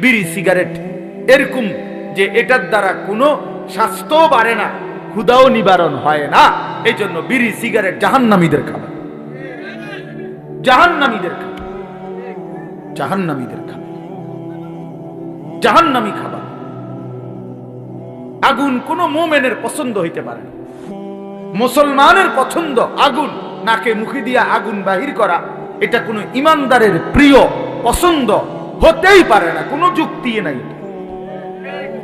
বিড়ি, সিগারেট। এরকম যে এটার দ্বারা কোনো স্বাস্থ্য বাড়ে না ক্ষুদাও নিবারণ হয় না এই জন্য বিড়ি, সিগারেট জাহান্নামীদের খাবার। জাহান্নামীদের খাবার। জাহান্নামীদের খাবার। জাহান্নামী খাবার। আগুন কোন মোমেনের পছন্দ হইতে পারে মুসলমানের পছন্দ আগুন, নাকে মুখে দিয়া আগুন বাহির করা, এটা কোনো ইমানদারের প্রিয় পছন্দ হতেই পারে না, কোনো যুক্তি নাই।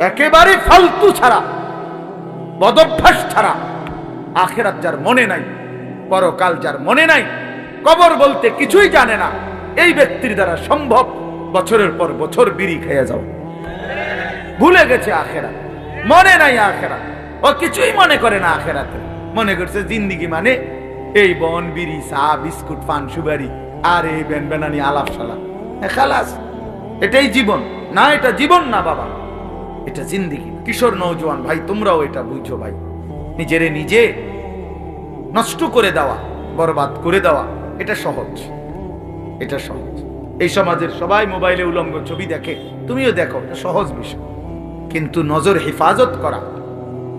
একেবারে ফালতু ছাড়া, বদভ্যাস ছাড়া, আখেরাত যার মনে নাই, পরকাল যার মনে নাই, কবর বলতে কিছুই জানে না, এই ব্যক্তির দ্বারা সম্ভব, বছরের পর বছর বিড়ি খেয়ে যাও। ভুলে গেছে আখেরা মনে নাই আখেরা ও কিছুই মনে করে না আখেরাতে। মনে করছে জিন্দিগি মানে এই বন, বিড়ি, চা, বিস্কুট, পান সুবারি আর এই বেন বেনানি আলাপ সালাপ খালাস এটাই জীবন। না, এটা জীবন না, বাবা। এটা জিন্দিগি। কিশোর নৌজওয়ান ভাই, তোমরাও এটা বুঝছ ভাই। নিজেরে নিজে নষ্ট করে দেওয়া, বরবাদ করে দেওয়া, এটা সহজ। এটা সহজ। এই সমাজের সবাই মোবাইলে উলঙ্গ ছবি দেখে। তুমিও দেখো, এটা সহজ বিষয়। কিন্তু নজর হেফাজত করা,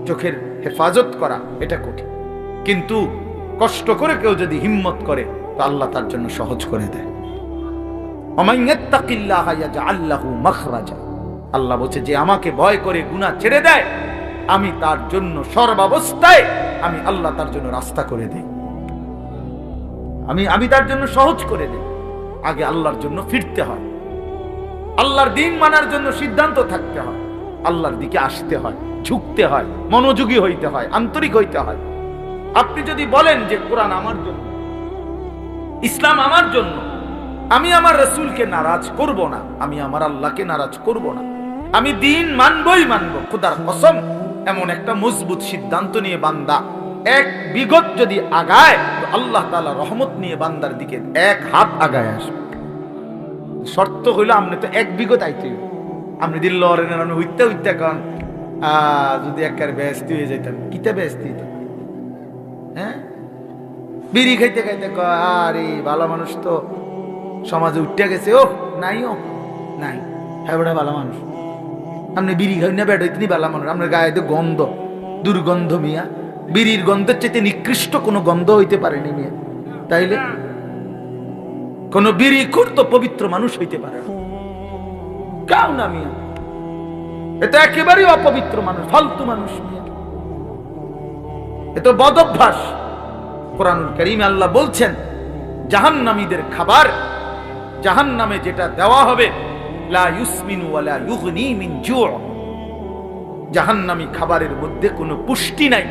চোখের হেফাজত করা, এটা কঠিন। কিন্তু কষ্ট করে কেউ যদি হিম্মত করে, তো আল্লাহ তার জন্য সহজ করে দেয়। আল্লাহ বলছে, যে আমাকে ভয় করে গুনাহ ছেড়ে দেয়, আমি তার জন্য সর্বাবস্থায় আমি আল্লাহ তার জন্য রাস্তা করে দেই। আমি আমি তার জন্য সহজ করে দেই। আগে আল্লাহর জন্য ফিরতে হয়। আল্লাহর দিন মানার জন্য সিদ্ধান্ত থাকতে হয়। আল্লাহর দিকে আসতে হয়, ঝুঁকতে হয়, মনোযোগী হইতে হয়, আন্তরিক হইতে হয়। আপনি যদি বলেন যে, কোরআন আমার জন্য, ইসলাম আমার জন্য আমি আমার রসুলকে নারাজ করব না, আমি আমার আল্লাহকে নারাজ করব না। আমি দিন মানবই মানব, খুদার কসম। এমন একটা মজবুত সিদ্ধান্ত নিয়ে বান্দা, এক বিগত যদি আগায়, তো আল্লাহ তাআলা রহমত নিয়ে বান্দার দিকে এক হাত আগায় আসবে। শর্ত হইল আপনি তো এক বিগত আইতে আপনি দিল লড়েন হইতে হইতে কারণ যদি একবার ব্যস্ত হয়ে যাইতাম, কিতা ব্যস্ত হইতাম? হ্যাঁ? বিড়ি খাইতে খাইতে কয়, আরে, ভালো মানুষ তো। সমাজে উঠতে গেছে ও নাই ও নাই। হ্যাঁ ভালো মানুষ। আপনি বিড়ি খাই না বেটা ইতনি ভালো মানুষ। আপনার গায়ে গন্ধ, দুর্গন্ধ মিয়া। বিড়ির গন্ধের চাইতে নিকৃষ্ট কোনো গন্ধ হইতে পারেনি মিয়া। তাইলে কোন বিড়ি তো পবিত্র মানুষ হইতে পারে না। কাউ না মিয়া। এটা একেবারেই অপবিত্র মানুষ, ফালতু মানুষ মিয়া। এ বদভ্যাস। কোরআনুল করিম আল্লাহ বলছেন, জাহান্নামীদের খাবার জাহান্নামে যেটা দেওয়া হবে জাহান্নামী খাবারের মধ্যে কোনো পুষ্টি নাই।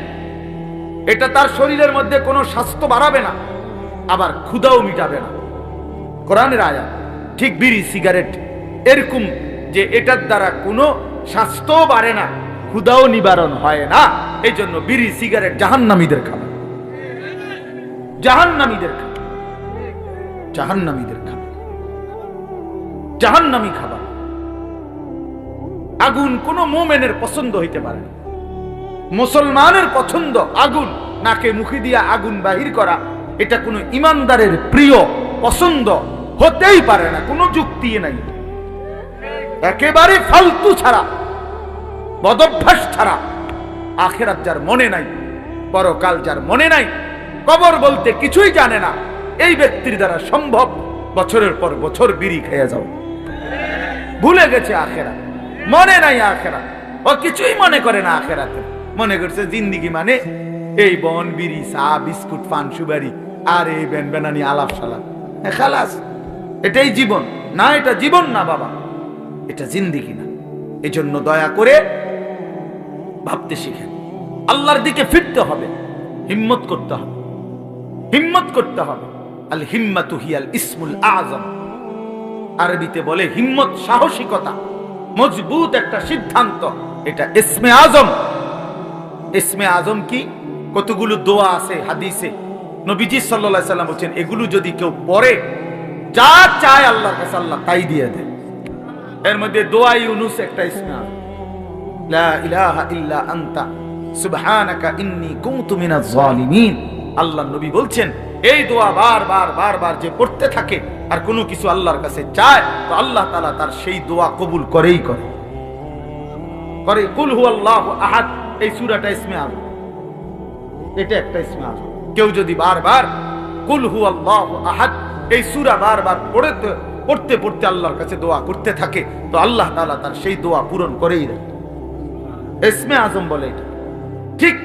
এটা তার শরীরের মধ্যে কোনো স্বাস্থ্য বাড়াবে না, আবার ক্ষুধাও মিটাবে না। কোরআনের আয়া ঠিক বিড়ি, সিগারেট, এরকম যে এটার দ্বারা কোনো স্বাস্থ্য বাড়ে না, ক্ষুধাও নিবারণ হয় না এই জন্য বিড়ি, সিগারেট জাহান্নামীদের খাবার। জাহান্নামীদের খাবার। জাহান্নামীদের জাহান্নামী খাবার। আগুন কোন মোমেনের পছন্দ হইতে পারে না। মুসলমানের পছন্দ আগুন, নাকে মুখে দিয়া আগুন বাহির করা, এটা কোনো ইমানদারের প্রিয় পছন্দ হতেই পারে না, কোনো যুক্তি নাই। একেবারে ফালতু ছাড়া, বদভ্যাস ছাড়া, আখেরাত যার মনে নাই, পরকাল যার মনে নাই, কবর বলতে কিছুই জানে না, এই ব্যক্তির দ্বারা সম্ভব বছরের পর বছর বিড়ি খেয়ে যাও। ভুলে গেছে আখেরা মনে নাই আখেরা ও কিছুই মনে করে না আখেরাতে। মনে করছে জিন্দিগি মানে এই বন, বিড়ি, চা, বিস্কুট, পান সুবারি আর এই বেন বেনানি, আলাপ সালাপ। খালাস, এটাই জীবন। না, এটা জীবন না, বাবা। এটা জিন্দিগি না। এজন্য দয়া করে ভাবতে শিখেন। আল্লাহর দিকে ফিরতে হবে। হিম্মত করতে হবে। হিম্মত করতে হবে। আল হিম্মাতু হিয়াল ইসমুল আজম আরবিতে বলে হিম্মত সাহসিকতা, মজবুত একটা সিদ্ধান্ত। এটা ইসমে আজম। ইসমে আজম কি? কতগুলো দোয়া আছে, হাদিসে। নবীজি সাল্লাল্লাহু সাল্লাম বলছেন, এগুলো যদি কেউ পড়ে, যা চায় আল্লাহর কাছে আল্লাহ তাই দিয়ে দেয় এর মধ্যে দোয়া ইউনুস একটা ইসমে আজম। লা আল্লাহ নবী বলছেন এই দোয়া বারবার বারবার যে পড়তে থাকে আর কোনো কিছু আল্লাহর কাছে চায়, তো আল্লাহ তালা তার সেই দোয়া কবুল করেই করে। করে, কুল হু আল্লাহ আহাদ, এই সুরাটা ইসমে আজম এটা একটা ইসমে আজম কেউ যদি বারবার কুল হু আল্লাহ আহাদ, এই সুরা বারবার পড়তে পড়তে পড়তে আল্লাহর কাছে দোয়া করতে থাকে, তো আল্লাহ তালা তার সেই দোয়া পূরণ করেই দেয় ইসমে আজম বলে এটা। ঠিক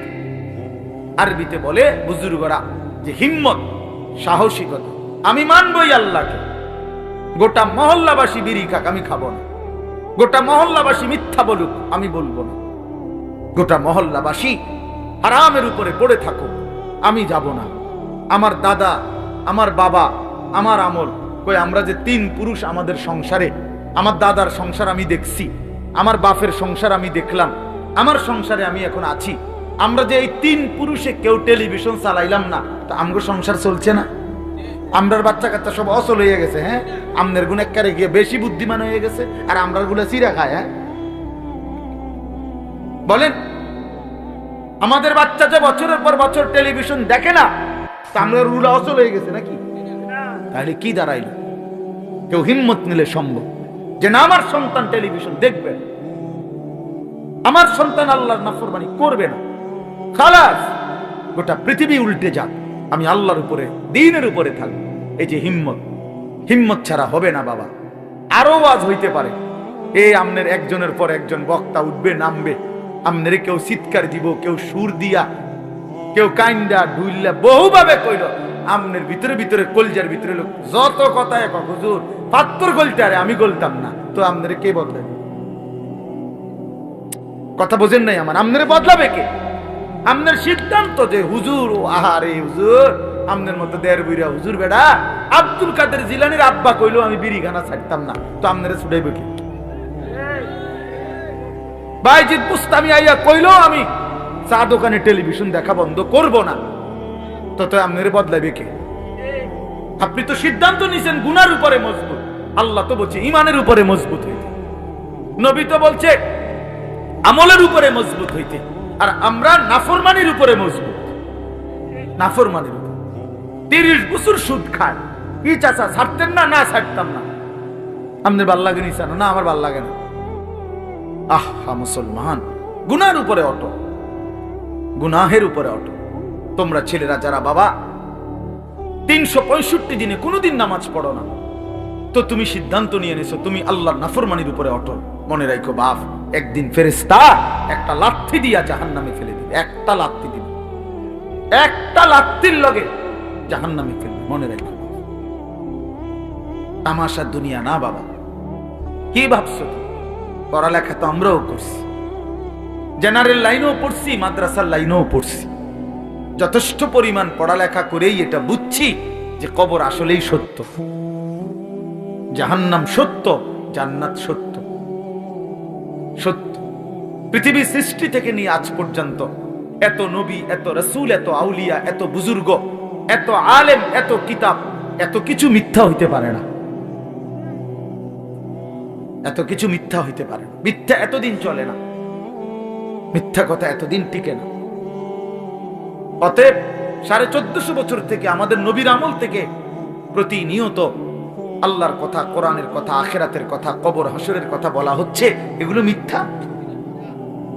আরবিতে বলে, বুজুর্গরা যে হিম্মত, সাহসিকতা, আমি মানবই আল্লাহকে। গোটা মহল্লাবাসী বিড়ি খাক, আমি খাব না। গোটা মহল্লাবাসী মিথ্যা বলুক, আমি বলব না। গোটা মহল্লাবাসী হারামের উপরে পড়ে থাকুক, আমি যাব না। আমার দাদা, আমার বাবা, আমার আমল, কই আমরা যে তিন পুরুষ আমাদের সংসারে, আমার দাদার সংসার আমি দেখছি, আমার বাপের সংসার আমি দেখলাম, আমার সংসারে আমি এখন আছি। আমরা যে এই তিন পুরুষে কেউ টেলিভিশন চালাইলাম না, তা আমগো সংসার চলছে না। আমরার বাচ্চা কাচ্চা সব অসল হয়ে গেছে হ্যাঁ? আমনের গুণেকারে গিয়ে বেশি বুদ্ধিমান হয়ে গেছে, আর আমরারগুলো চিরা খায় হ্যাঁ? বলেন, আমাদের বাচ্চা যে বছরের পর বছর টেলিভিশন দেখে না, তা আমরা রুলা অসল হয়ে গেছে নাকি? তাহলে কি দাঁড়াইল? কেউ হিম্মত নিলে সম্ভব। যে না, আমার সন্তান টেলিভিশন দেখবে আমার সন্তান আল্লাহর নাফরমানি করবে না। খালাস! গোটা পৃথিবী উল্টে যাক। আমি আল্লাহর উপরে, দিনের উপরে থাকব এই যে হিম্মত হিম্মত ছাড়া হবে না বাবা। আরও আজ হইতে পারে। এই আমনের একজনের পর একজন বক্তা উঠবে, নামবে। আমনের কেউ চিৎকার দিব, কেউ সুর দিয়া, কেউ কাইন্দা ডুইল্লা বহুভাবে কইল, আমনের ভিতরে ভিতরে, কলজার ভিতরে লোক, যত কথা এক, হুজুর, পাত্তর গলতে আরে, আমি গলতাম না। তো আমনের কে বদলাবে? কথা বোঝেন নাই আমার। আমনের বদলাবে কে? আমনের সিদ্ধান্ত যে, হুজুর, ও আহারে হুজুর, আমনের মতো দেড় বুইরা হুজুর বেড়া, আব্দুল কাদের জিলানির আব্বা কইলো আমি বিড়ি খানা ছাড়তাম না, তো আমনের ছুটাইবে কে? বাইজিৎ বুস্তামি আইয়া কইলো, আমি চা দোকানে টেলিভিশন দেখা বন্ধ করব না। তো তো আমনের বদলাবে কে? আপনি তো সিদ্ধান্ত নিছেন, গুনার উপরে মজবুত। আল্লাহ তো বলছে ইমানের উপরে মজবুত হইতে। নবী তো বলছে, আমলের উপরে মজবুত হইতে। আর আমরা নাফরমানির উপরে মজবুত। নাফরমানির উপর। তিরিশ বছর সুদ খায়। কি চাচা, ছাড়তেন না? না, ছাড়তাম না। আপনার ভালো লাগে নি না, আমার ভালো লাগে না। আহা মুসলমান। গুনার উপরে অটো। গুনাহের উপরে অটো। তোমরা ছেলেরা যারা বাবা, তিনশো পঁয়ষট্টি দিনে কোনোদিন নামাজ পড়ো না। তো তুমি সিদ্ধান্ত নিয়ে নিছো তুমি আল্লাহর নাফরমানির উপরে অটল মনে রাখো বাপ। একদিন ফেরেস্তা একটা লাথি দিয়া জাহান নামে ফেলে দিবে। একটা লাথি দিবে। একটা লাথির লগে জাহান নামে ফেলবে, মনে রাখো তামাশা দুনিয়া না বাবা। কি ভাবছ? পড়ালেখা তো আমরাও করছি। জেনারেল লাইনেও পড়ছি, মাদ্রাসার লাইনেও পড়ছি। যথেষ্ট পরিমাণ পড়ালেখা করেই এটা বুঝছি যে কবর আসলেই সত্য। জাহান্নাম সত্য, জান্নাত সত্য। সত্য। পৃথিবী সৃষ্টি থেকে নিয়ে আজ পর্যন্ত এত নবী, এত রসুল, এত আউলিয়া, এত বুজুর্গ, এত আলেম, এত কিতাব, এত কিছু মিথ্যা হইতে পারে না। এত কিছু মিথ্যা হইতে পারে না। মিথ্যা এতদিন চলে না। মিথ্যা কথা এতদিন টিকে না। অতএব সাড়ে চোদ্দশো বছর থেকে আমাদের নবীর আমল থেকে প্রতিনিয়ত আল্লাহর কথা, কোরআনের কথা, আখেরাতের কথা, কবর হাসরের কথা বলা হচ্ছে, এগুলো মিথ্যা?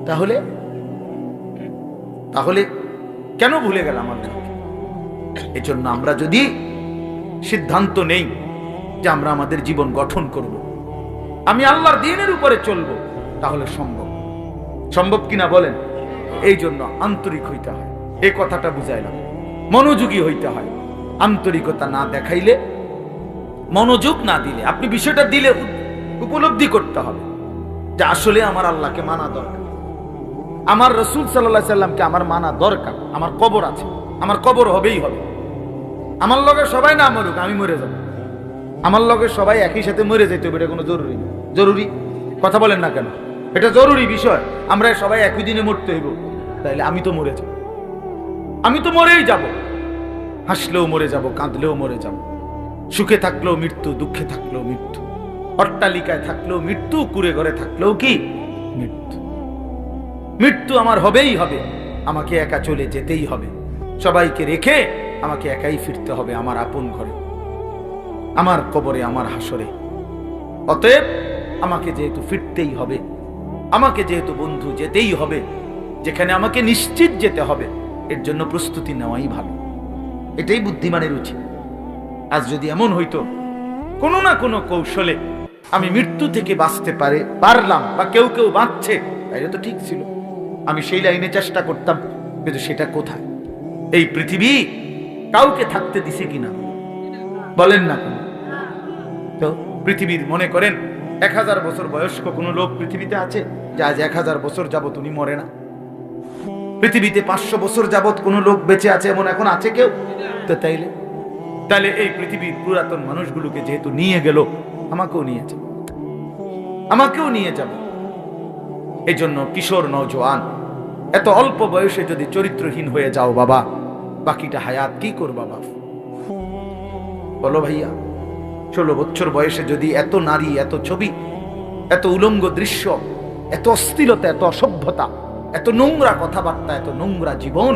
তাহলে? তাহলে কেন ভুলে গেলাম আল্লাহ এই জন্য আমরা যদি সিদ্ধান্ত নেই যে আমরা আমাদের জীবন গঠন করব, আমি আল্লাহর দিনের উপরে চলবো, তাহলে সম্ভব। সম্ভব কিনা বলেন? এই জন্য আন্তরিক হইতে হয়। এই কথাটা বুঝাইলাম। মনোযোগী হইতে হয়। আন্তরিকতা না দেখাইলে মনোযোগ না দিলে, আপনি বিষয়টা দিলে উপলব্ধি করতে হবে। যে আসলে আমার আল্লাহকে মানা দরকার। আমার রসুল সাল্লাহ সাল্লামকে আমার মানা দরকার। আমার কবর আছে। আমার কবর হবেই হবে। আমার লগে সবাই না মরুক, আমি মরে যাব। আমার লগে সবাই একই সাথে মরে যেতে হবে, এটা কোনো জরুরি। জরুরি? কথা বলেন না কেন? এটা জরুরি বিষয়। আমরা সবাই একই দিনে মরতে হইব। তাইলে আমি তো মরে যাব। আমি তো মরেই যাব। হাসলেও মরে যাব, কাঁদলেও মরে যাব। সুখে থাকলেও মৃত্যু, দুঃখে থাকলেও মৃত্যু। অট্টালিকায় থাকলেও মৃত্যু কুড়ে ঘরে থাকলেও কি? মৃত্যু। মৃত্যু আমার হবেই হবে, আমাকে একা চলে যেতেই হবে। সবাইকে রেখে আমাকে একাই ফিরতে হবে আমার আপন ঘরে, আমার কবরে, আমার হাসরে। অতএব আমাকে যেহেতু ফিরতেই হবে, আমাকে যেহেতু বন্ধু যেতেই হবে, যেখানে আমাকে নিশ্চিত যেতে হবে, এর জন্য প্রস্তুতি নেওয়াই ভালো। এটাই বুদ্ধিমানের উচিত। আজ যদি এমন হইতো, কোনো না কোনো কৌশলে আমি মৃত্যু থেকে বাঁচতে পারে, পারলাম বা কেউ কেউ বাঁচছে, তাইলে তো ঠিক ছিল। আমি সেই লাইনে চেষ্টা করতাম, কিন্তু সেটা কোথায়? এই পৃথিবী কাউকে থাকতে দিছে কিনা? বলেন না? তো পৃথিবীর মনে করেন, এক হাজার বছর বয়স্ক কোনো লোক পৃথিবীতে আছে? যে আজ এক হাজার বছর যাবৎ উনি মরে না। পৃথিবীতে পাঁচশো বছর যাবৎ কোনো লোক বেঁচে আছে এমন এখন আছে কেউ? তো তাইলে? তাহলে এই পৃথিবীর পুরাতন মানুষগুলোকে যেহেতু নিয়ে গেল, আমাকেও নিয়ে যাবে। আমাকেও নিয়ে যাবে। এই জন্য কিশোর নজওয়ান এত অল্প বয়সে যদি চরিত্রহীন হয়ে যাও বাবা, বাকিটা হায়াত কি করবা বাবা বলো ভাইয়া, ষোলো বছর বয়সে যদি এত নারী, এত ছবি, এত উলঙ্গ দৃশ্য, এত অস্থিরতা এত অসভ্যতা, এত নোংরা কথাবার্তা, এত নোংরা জীবন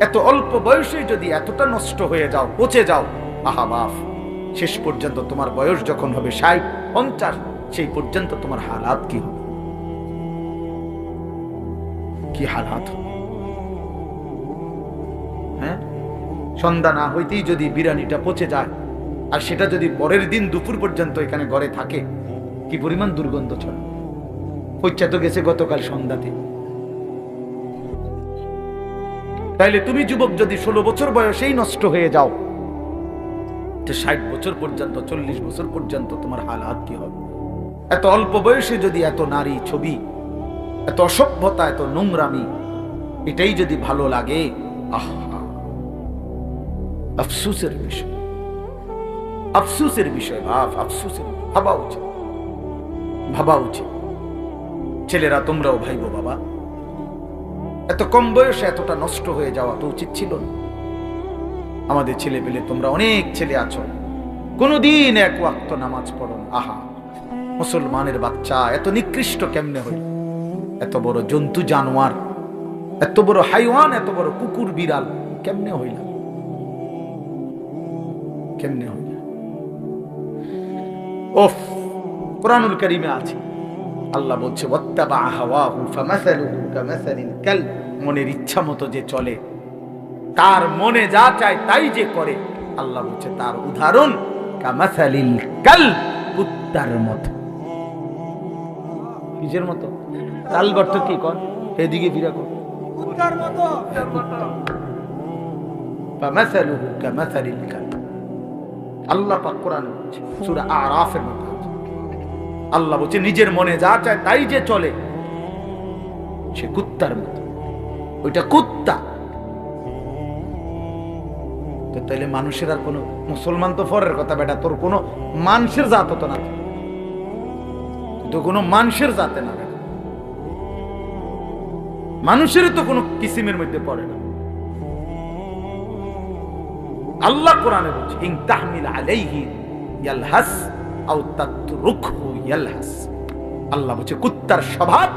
এত অল্প বয়সে যদি এতটা নষ্ট হয়ে যাও, পচে যাও, আহা বাফ শেষ পর্যন্ত তোমার বয়স যখন হবে ষাট, পঞ্চাশ, সেই পর্যন্ত তোমার হালাত কি হবে? কি হালাত হ্যাঁ? সন্ধ্যা না হইতেই যদি বিরিয়ানিটা পচে যায়, আর সেটা যদি পরের দিন দুপুর পর্যন্ত এখানে ঘরে থাকে, কি পরিমাণ দুর্গন্ধ ছড়ে পৈচা তো গেছে গতকাল সন্ধ্যাতে। তাইলে তুমি যুবক যদি ষোলো বছর বয়সেই নষ্ট হয়ে যাও। ষাট বছর পর্যন্ত, চল্লিশ বছর পর্যন্ত তোমার হালাত কি হবে? এত অল্প বয়সে যদি এত নারী ছবি, এত অসভ্যতা, এত নোংরামি, এটাই যদি ভালো লাগে, আহা। আফসুসের বিষয়। আফসুসের বিষয়, ভাব, আফসুসের ভাবা উচিত। ভাবা উচিত। ছেলেরা তোমরাও ভাইবো বাবা। এত কম বয়সে এতটা নষ্ট হয়ে যাওয়া তো উচিত ছিল না। আমাদের ছেলে পেলে তোমরা অনেক ছেলে আছো। কোনদিন এক ওয়াক্ত নামাজ পড়ো আহা, মুসলমানের বাচ্চা, এত নিকৃষ্ট কেমনে হইল? এত বড় জন্তু, জানোয়ার, এত বড় হাইওয়ান, এত বড় কুকুর, বিড়াল, কেমনে হইল? কেমনে হইল? ওফ, কোরআনুল কারিমে আছে। আল্লাহ বলছে ওয়াত্তাবা হাওয়াহু ফামাসালুহু কামাসালিল কালব। মনের ইচ্ছা মতো যে চলে তার মনে যা চায় তাই যে করে। আল্লাহ বলছে তার উদাহরণ কামাসালিল কাল কুত্তার মতো। কিসের মতো? কাল কি কর? এদিকে ফিরা কর। ফামাসালুহু কামাসালিল কালব। আল্লাহ পাক কোরআন সূরা আরাফের আছে। আল্লাহ বলছে, নিজের মনে যা চায় তাই যে চলে। সে কুত্তার মতো। ওইটা কুত্তা। তো তাইলে মানুষের আর কোনো, মুসলমান তো ফরের কথা বেটা, তোর কোনো মানুষের জাত তো না। তো কোনো মানুষের জাতে না মানুষের তো কোনো কিসিমের মধ্যে পড়ে না। আল্লাহ কোরআনে বলছে, ইন তাহমিল আলাইহি ইয়ালহাস আল্লাহ বলছে, কুত্তার স্বভাব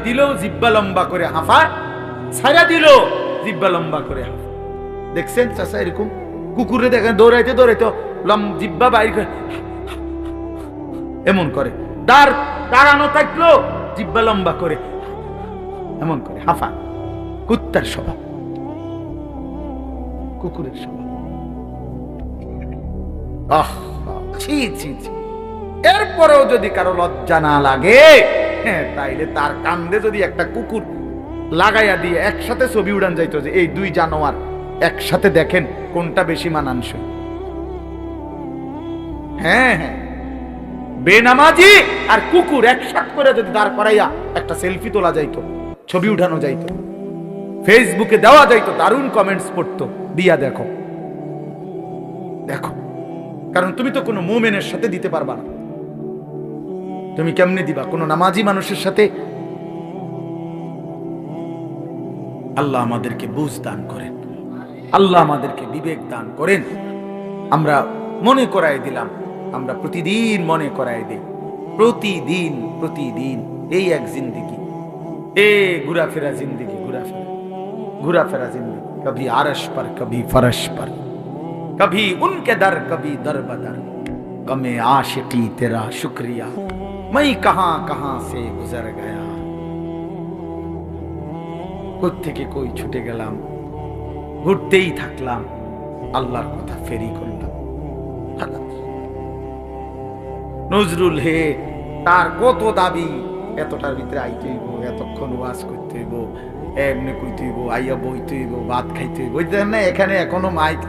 দিল, জিব্বা লম্বা করে ছায়া দিল, জিব্বা লম্বা করে হাফায় দেখছেন চাষা এরকম? কুকুরে দেখেন, দৌড়াইতে দৌড়াইতে জিব্বা বাইর করে এমন করে। দাঁড়, দাঁড়ানো থাকল, জিব্বা লম্বা করে এমন করে, হাফা। কুত্তার স্বভাব। কুকুরের স্বভাব। আহ! ছি ছি ছি। এরপরেও যদি কারও লজ্জা না লাগে হ্যাঁ তাইলে তার কান্দে যদি একটা কুকুর লাগাইয়া দিয়ে একসাথে ছবি উড়ান যাইতো যে, এই দুই জানোয়ার একসাথে দেখেন কোনটা বেশি মানানসই? হ্যাঁ হ্যাঁ। বেনামাজি আর কুকুর একসাথ করে যদি দাঁড় করাইয়া একটা সেলফি তোলা যাইতো, ছবি উঠানো যাইতো, ফেসবুকে দেওয়া যাইতো, দারুণ কমেন্টস পড়তো, দিয়া দেখো। দেখো। কারণ তুমি তো কোনো মোমেনের সাথে দিতে পারবা না। তুমি কেমনে দিবা? কোনো নামাজি মানুষের সাথে? আল্লাহ আমাদেরকে বুঝ দান করেন। আল্লাহ আমাদেরকে বিবেক দান করেন। আমরা মনে করাই দিলাম, আমরা প্রতিদিন মনে করাই দিই। প্রতিদিন প্রতিদিন, এই এক জিন্দিগি। এ ঘুরাফেরা জিন্দিগি, ঘুরাফেরা। ঘুরাফেরা জিন্দিগি। কবি আরস পর, কবি ফরস পর। कभी उनके दर कभी दर बदर गमे आशिकी तेरा शुक्रिया मैं कहां कहां से गुजर गया থেকে কই ছুটে গেলাম ঘুরতেই থাকলাম আল্লাহর কথা ফেরি করলাম খালাস। নজরুল হে তার কত দাবি এতটার ভিতরে আইতে হইব এতক্ষণ ওয়াজ করতে হইব এমনি কইতে হইব আইয়া বইতে হইব ভাত খাইতে হইব ওই দেখেন না এখানে এখনো মাইক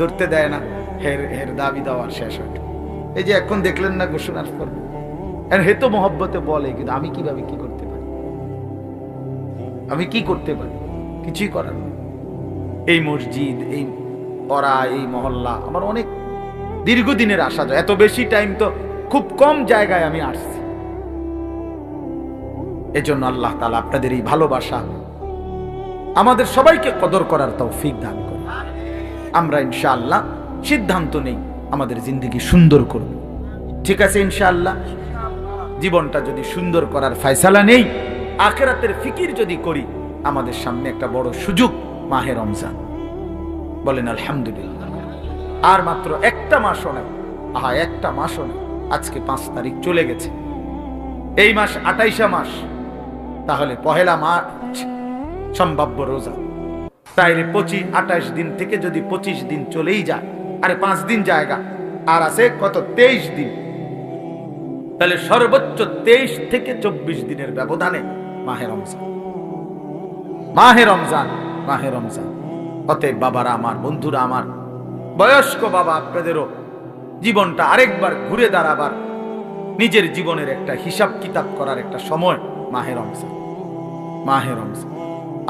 ধরতে দেয় না। হের হের দাবি দেওয়ার শেষ হয়। এই যে এখন দেখলেন না ঘোষণার পর হে তো মহব্বতে বলে, কিন্তু আমি কীভাবে কি করতে পারি? আমি কি করতে পারি? কিছুই করার এই মসজিদ, এই ওরা, এই মহল্লা, আমার অনেক দীর্ঘদিনের আশা যায়। এত বেশি টাইম তো খুব কম জায়গায় আমি আসছি। এজন্য আল্লাহ তালা আপনাদের এই ভালোবাসা আমাদের সবাইকে কদর করার তৌফিক দান। আমরা ইনশাআল্লাহ সিদ্ধান্ত নেই আমাদের জিন্দগি সুন্দর করব ঠিক আছে ইনশাআল্লাহ? জীবনটা যদি সুন্দর করার ফয়সালা নেই, আখেরাতের ফিকির যদি করি, আমাদের সামনে একটা বড় সুযোগ মাহে রমজান। বলেন আলহামদুলিল্লাহ। আর মাত্র একটা মাসও নেই। আহা, একটা মাসও নেই। আজকে পাঁচ তারিখ চলে গেছে। এই মাস আটাইশা মাস। তাহলে পহেলা মার্চ, সম্ভাব্য রোজা। তাইলে পঁচিশ, আঠাশ দিন থেকে যদি পঁচিশ দিন চলেই যায়, আরে পাঁচ দিন জায়গা, আর আছে কত তেইশ দিন? তাহলে সর্বোচ্চ তেইশ থেকে চব্বিশ দিনের ব্যবধানে মাহে রমজান। মাহে রমজান মাহে রমজান। অতএব বাবারা আমার, বন্ধুরা আমার, বয়স্ক বাবা আপনাদেরও জীবনটা আরেকবার ঘুরে দাঁড়াবার, নিজের জীবনের একটা হিসাব কিতাব করার একটা সময় মাহে রমজান মাহে রমজান।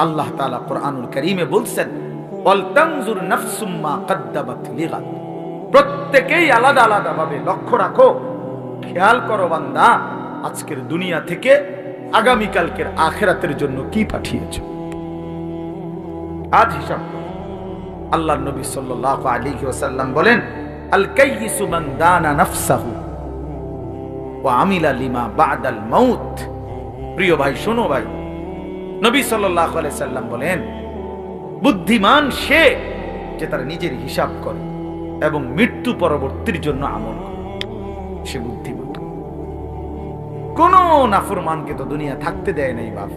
আল্লাহ তাআলা কোরআনুল করিমে বলছেন প্রত্যেকেই আলাদা আলাদা ভাবে লক্ষ্য রাখো, খেয়াল করো বান্দা, আজকের দুনিয়া থেকে আগামী কালকের আখেরাতের জন্য কি পাঠিয়েছ? আজ হিসাব আল্লাহ নবী সাল্লাল্লাহু আলাইহি ওয়াসাল্লাম বলেন, আল কাইয়িসু মান দানা নাফসাহু আমিলা লিমা বাদাল মাউত। প্রিয় ভাই, শোনো ভাই নবী সাল্লাম বলেন, বুদ্ধিমান সে যে তার নিজের হিসাব করে এবং মৃত্যু পরবর্তীর জন্য আমল সে বুদ্ধিমান। কোন নাফরমানকে তো দুনিয়া থাকতে দেয় নাই বাপ।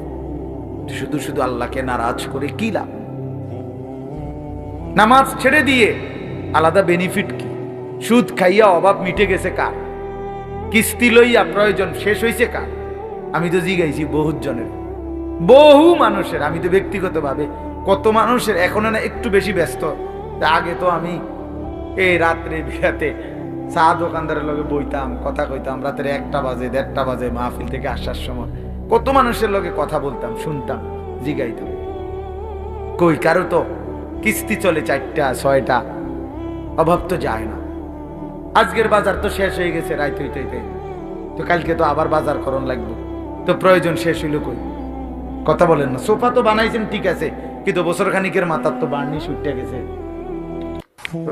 শুধু শুধু আল্লাহকে নারাজ করে কি লাভ? নামাজ ছেড়ে দিয়ে আলাদা বেনিফিট কি? সুদ খাইয়া অভাব মিটে গেছে কার? কিস্তি লইয়া প্রয়োজন শেষ হয়েছে কার? আমি তো জিগাইছি বহুত জনের। বহু মানুষের, আমি তো ব্যক্তিগতভাবে, কত মানুষের এখন না একটু বেশি ব্যস্ত। আগে তো আমি এই রাত্রে বিরাতে চা দোকানদারের লগে বইতাম, কথা কইতাম, রাতের একটা বাজে, দেড়টা বাজে মাহফিল থেকে আসার সময় কত মানুষের লগে কথা বলতাম, শুনতাম, জিগাইতাম। কই কারও তো কিস্তি চলে চারটা, ছয়টা, অভাব তো যায় না। আজকের বাজার তো শেষ হয়ে গেছে, রাইত হইতে তো কালকে তো আবার বাজার করণ লাগবে। তো প্রয়োজন শেষ হইল কই? কথা বলেন না। সোফা তো বানাইছেন, ঠিক আছে। কিন্তু বছর খানিকের মাথার তো বার্নিশ উঠতে গেছে।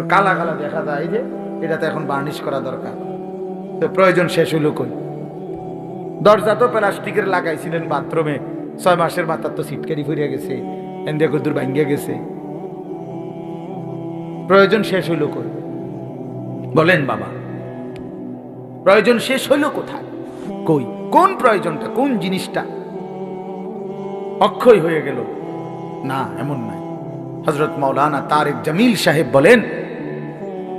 কালা কালা দেখা যায় যে, এটা তো এখন বার্নিশ করা দরকার। তো প্রয়োজন শেষ হইল কই? দরজা তো প্লাস্টিকের লাগাইছিলেন বাথরুমে। ছয় মাসের মাথার তো সিটকারি ফুরিয়ে গেছে। এন্দে কদ্দুর ভাঙ্গিয়া গেছে। প্রয়োজন শেষ হইল কই? বলেন বাবা। প্রয়োজন শেষ হইল কোথায়? কই? কোন প্রয়োজনটা? কোন জিনিসটা? অক্ষয় হয়ে গেল। না, এমন নাই হজরত মৌলানা তারেক জামিল সাহেব বলেন,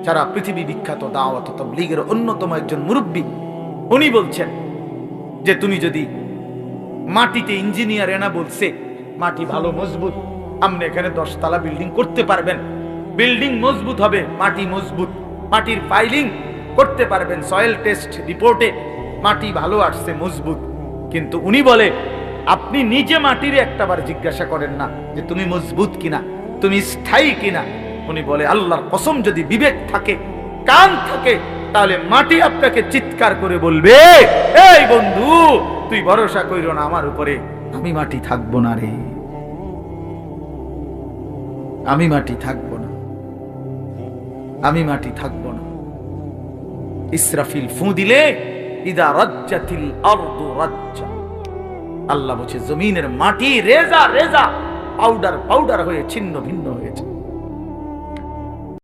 যারা পৃথিবী বিখ্যাত দাওয়াত তবলিগের অন্যতম একজন মুরব্বী, উনি বলছেন যে, তুমি যদি মাটিতে ইঞ্জিনিয়ার এনা বলছে মাটি ভালো মজবুত আপনি এখানে দশতলা বিল্ডিং করতে পারবেন। বিল্ডিং মজবুত হবে, মাটি মজবুত, মাটির ফাইলিং করতে পারবেন। সয়েল টেস্ট রিপোর্টে মাটি ভালো আসছে মজবুত। কিন্তু উনি বলে আপনি নিজে মাটির একটাবার জিজ্ঞাসা করেন না যে তুমি মজবুত কিনা, তুমি স্থায়ী কিনা। উনি বলে, আল্লাহর কসম যদি বিবেক থাকে, কান থাকে, তাহলে মাটি আপনাকে চিৎকার করে বলবে, এই বন্ধু, তুই ভরসা কইর না আমার উপরে, আমি মাটি থাকব না রে। আমি মাটি থাকব না। আমি মাটি থাকব না। ইসরাফিল ফু দিলে, ইদা রাজ্জাতিল আরদু রাজ্জা। আল্লাহ বলছে জমিনের মাটি রেজা রেজা পাউডার পাউডার হয়ে ছিন্ন ভিন্ন হয়ে